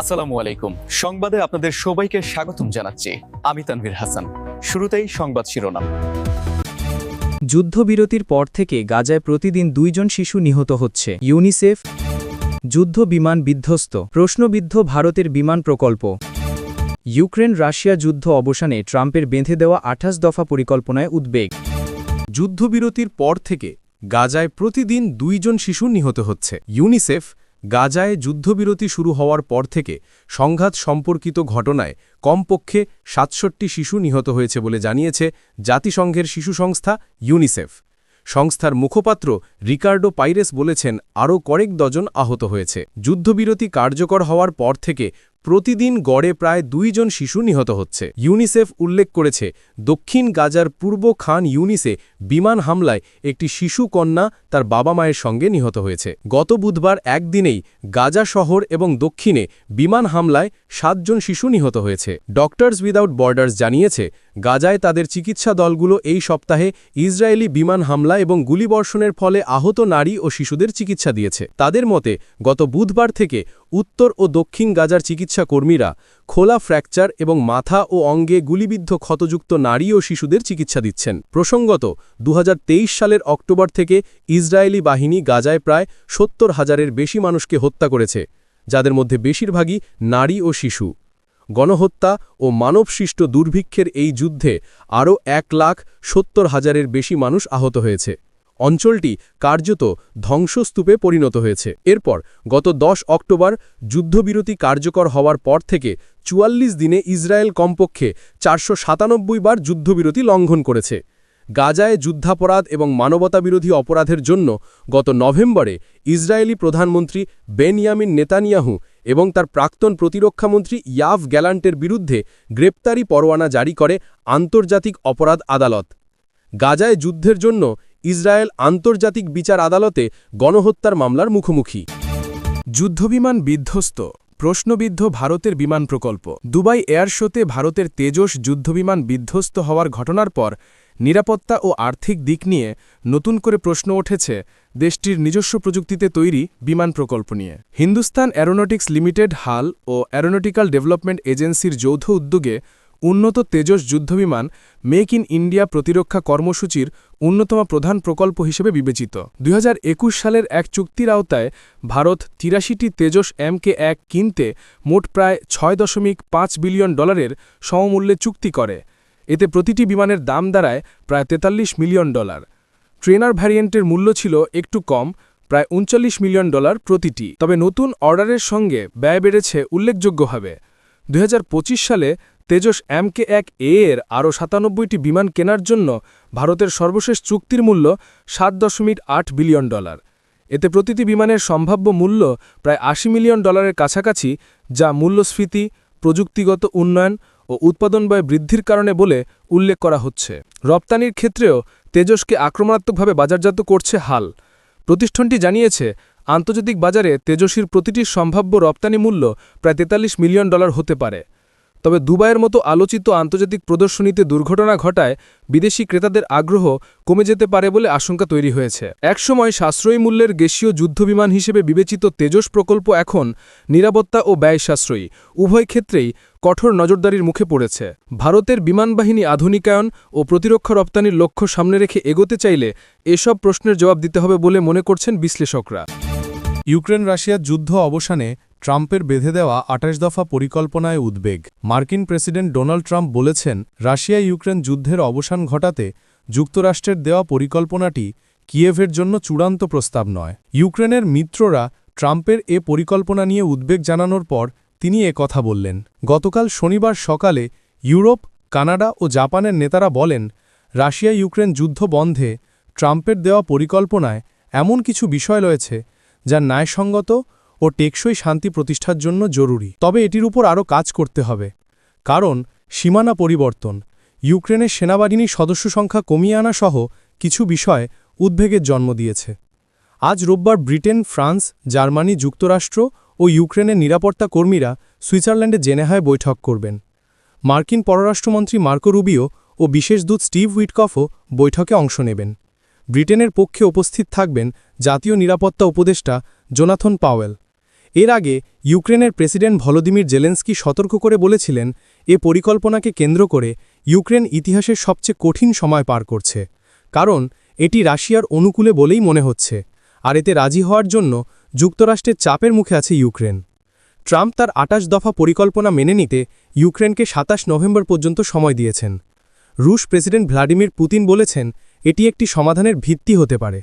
আসসালামু আলাইকুম। সংবাদে আপনাদের সবাইকে স্বাগতম জানাচ্ছি। আমি তানভীর হাসান। শুরুতেই সংবাদ শিরোনাম। যুদ্ধবিরতির পর থেকে গাজায় প্রতিদিন দুইজন শিশু নিহত হচ্ছে। ইউনিসেফ, যুদ্ধ বিমান বিধ্বস্ত। প্রশ্নবিদ্ধ ভারতের বিমান প্রকল্প। ইউক্রেন রাশিয়া যুদ্ধ অবসানে ট্রাম্পের বেঁধে দেওয়া আঠাশ দফা পরিকল্পনায় উদ্বেগ। যুদ্ধবিরতির পর থেকে গাজায় প্রতিদিন দুইজন শিশু নিহত হচ্ছে। ইউনিসেফ গাজায় যুদ্ধবিরতি শুরু হওয়ার পর থেকে সংঘাত সম্পর্কিত ঘটনায় কমপক্ষে সাতষট্টি শিশু নিহত হয়েছে বলে জানিয়েছে জাতিসংঘের শিশু সংস্থা ইউনিসেফ। সংস্থার মুখপাত্র রিকার্ডো পাইরেস বলেছেন, আরও কয়েক ডজন আহত হয়েছে। যুদ্ধবিরতি কার্যকর হওয়ার পর থেকে প্রতিদিন গড়ে প্রায় দুইজন শিশু নিহত হচ্ছে। ইউনিসেফ উল্লেখ করেছে, দক্ষিণ গাজার পূর্ব খান ইউনিসে বিমান হামলায় একটি শিশু কন্যা তার বাবা মায়ের সঙ্গে নিহত হয়েছে। গত বুধবার একদিনেই গাজা শহর এবং দক্ষিণে বিমান হামলায় সাতজন শিশু নিহত হয়েছে। ডক্টরস উইদাউট বর্ডার্স জানিয়েছে, গাজায় তাদের চিকিৎসা দলগুলো এই সপ্তাহে ইসরায়েলি বিমান হামলা এবং গুলিবর্ষণের ফলে আহত নারী ও শিশুদের চিকিৎসা দিয়েছে। তাদের মতে, গত বুধবার থেকে উত্তর ও দক্ষিণ গাজার চিকিৎসা কর্মীরা খোলা ফ্র্যাকচার এবং মাথা ও অঙ্গে গুলিবিদ্ধ ক্ষতযুক্ত নারী ও শিশুদের চিকিৎসা দিচ্ছেন। প্রসঙ্গত দু হাজার তেইশ সালের অক্টোবর থেকে ইসরায়েলি বাহিনী গাজায় প্রায় সত্তর হাজারের বেশি মানুষকে হত্যা করেছে, যাদের মধ্যে বেশিরভাগই নারী ও শিশু। গণহত্যা ও মানবসৃষ্ট দুর্ভিক্ষের এই যুদ্ধে আরও এক লাখ সত্তর হাজারের বেশি মানুষ আহত হয়েছে। অঞ্চলটি কার্যত ধ্বংসস্তূপে পরিণত হয়েছে। এরপর গত দশ অক্টোবর যুদ্ধবিরতি কার্যকর হওয়ার পর থেকে চুয়াল্লিশ দিনে ইসরায়েল কমপক্ষে চারশো সাতানব্বই বার যুদ্ধবিরতি লঙ্ঘন করেছে। গাজায় যুদ্ধাপরাধ এবং মানবতাবিরোধী অপরাধের জন্য গত নভেম্বরে ইসরায়েলি প্রধানমন্ত্রী বেনিয়ামিন নেতানিয়াহু এবং তার প্রাক্তন প্রতিরক্ষামন্ত্রী ইয়াভ গ্যালান্টের বিরুদ্ধে গ্রেপ্তারি পরোয়ানা জারি করে আন্তর্জাতিক অপরাধ আদালত। গাজায় যুদ্ধের জন্য ইসরায়েল আন্তর্জাতিক বিচার আদালতে গণহত্যার মামলার মুখোমুখি। যুদ্ধবিমান বিধ্বস্ত, প্রশ্নবিদ্ধ ভারতের বিমান প্রকল্প। দুবাই এয়ার শোতে ভারতের তেজস যুদ্ধবিমান বিধ্বস্ত হওয়ার ঘটনার পর নিরাপত্তা ও আর্থিক দিক নিয়ে নতুন করে প্রশ্ন উঠেছে দেশটির নিজস্ব প্রযুক্তিতে তৈরি বিমান প্রকল্প নিয়ে। হিন্দুস্তান অ্যারোনটিক্স লিমিটেড হাল ও অ্যারোনটিক্যাল ডেভেলপমেন্ট এজেন্সির যৌথ উদ্যোগে উন্নত তেজস যুদ্ধবিমান মেক ইন ইন্ডিয়া প্রতিরক্ষা কর্মসূচির অন্যতম প্রধান প্রকল্প হিসেবে বিবেচিত। দুই হাজার একুশ সালের এক চুক্তির আওতায় ভারত তিরাশিটি তেজস এমকে এক কিনতে মোট প্রায় ছয় দশমিক পাঁচ বিলিয়ন ডলারের সমমূল্যে চুক্তি করে। এতে প্রতিটি বিমানের দাম দাঁড়ায় প্রায় তেতাল্লিশ মিলিয়ন ডলার। ট্রেনার ভ্যারিয়েন্টের মূল্য ছিল একটু কম, প্রায় উনচল্লিশ মিলিয়ন ডলার প্রতিটি। তবে নতুন অর্ডারের সঙ্গে ব্যয় বেড়েছে উল্লেখযোগ্যভাবে। দুই হাজার পঁচিশ সালে তেজস এমকে এক এ এর আরও সাতানব্বইটি বিমান কেনার জন্য ভারতের সর্বশেষ চুক্তির মূল্য সাত দশমিক আট বিলিয়ন ডলার। এতে প্রতিটি বিমানের সম্ভাব্য মূল্য প্রায় আশি মিলিয়ন ডলারের কাছাকাছি, যা মূল্যস্ফীতি, প্রযুক্তিগত উন্নয়ন ও উৎপাদন ব্যয় বৃদ্ধির কারণে বলে উল্লেখ করা হচ্ছে। রপ্তানির ক্ষেত্রেও তেজসকে আক্রমণাত্মকভাবে বাজারজাত করছে হাল। প্রতিষ্ঠানটি জানিয়েছে, আন্তর্জাতিক বাজারে তেজসীর প্রতিটি সম্ভাব্য রপ্তানি মূল্য প্রায় তেতাল্লিশ মিলিয়ন ডলার হতে পারে। তবে দুবাইয়ের মতো আলোচিত আন্তর্জাতিক প্রদর্শনীতে দুর্ঘটনা ঘটায় বিদেশি ক্রেতাদের আগ্রহ কমে যেতে পারে বলে আশঙ্কা তৈরি হয়েছে। একসময় সাশ্রয়ী মূল্যের গ্যাসীয় যুদ্ধবিমান হিসেবে বিবেচিত তেজস প্রকল্প এখন নিরাপত্তা ও ব্যয় সাশ্রয়ী, উভয় ক্ষেত্রেই কঠোর নজরদারির মুখে পড়েছে। ভারতের বিমানবাহিনী আধুনিকায়ন ও প্রতিরক্ষা রপ্তানির লক্ষ্য সামনে রেখে এগোতে চাইলে এসব প্রশ্নের জবাব দিতে হবে বলে মনে করছেন বিশ্লেষকরা। ইউক্রেন রাশিয়ার যুদ্ধ অবসানে ট্রাম্পের বেঁধে দেওয়া আঠাশ দফা পরিকল্পনায় উদ্বেগ। মার্কিন প্রেসিডেন্ট ডোনাল্ড ট্রাম্প বলেছেন রাশিয়া ইউক্রেন যুদ্ধের অবসান ঘটাতে যুক্তরাষ্ট্রের দেওয়া পরিকল্পনাটি কিয়েভের জন্য চূড়ান্ত প্রস্তাব নয়। ইউক্রেনের মিত্ররা ট্রাম্পের এ পরিকল্পনা নিয়ে উদ্বেগ জানানোর পর তিনি এ কথা বললেন। গতকাল শনিবার সকালে ইউরোপ, কানাডা ও জাপানের নেতারা বলেন রাশিয়া ইউক্রেন যুদ্ধ বন্ধে ট্রাম্পের দেওয়া পরিকল্পনায় এমন কিছু বিষয় রয়েছে যা ন্যায়সঙ্গত ও টেকসই শান্তি প্রতিষ্ঠার জন্য জরুরি। তবে এটির উপর আরও কাজ করতে হবে। কারণ, সীমানা পরিবর্তন, ইউক্রেনের সেনাবাহিনীর সদস্য সংখ্যা কমিয়ে আনা সহ কিছু বিষয় উদ্বেগের জন্ম দিয়েছে। আজ রোববার ব্রিটেন, ফ্রান্স, জার্মানি যুক্তরাষ্ট্র ও ইউক্রেনের নিরাপত্তা কর্মীরা সুইজারল্যান্ডে জেনেহায় বৈঠক করবেন। মার্কিন পররাষ্ট্রমন্ত্রী মার্কো রুবিও ও বিশেষ দূত স্টিভ উইটকফও বৈঠকে অংশ নেবেন। ব্রিটেনের পক্ষে উপস্থিত থাকবেন জাতীয় নিরাপত্তা উপদেষ্টা জোনাথন পাওয়েল। এর আগে ইউক্রেনের প্রেসিডেন্ট ভলোদিমির জেলেন্সকি সতর্ক করে বলেছিলেন, এ পরিকল্পনাকে কেন্দ্র করে ইউক্রেন ইতিহাসের সবচেয়ে কঠিন সময় পার করছে। কারণ, এটি রাশিয়ার অনুকূলে বলেই মনে হচ্ছে, আর এতে রাজি হওয়ার জন্য যুক্তরাষ্ট্রের চাপের মুখে আছে ইউক্রেন। ট্রাম্প তার আটাশ দফা পরিকল্পনা মেনে নিতে ইউক্রেনকে সাতাশ নভেম্বর পর্যন্ত সময় দিয়েছেন। রুশ প্রেসিডেন্ট ভ্লাদিমির পুতিন বলেছেন, এটি একটি সমাধানের ভিত্তি হতে পারে।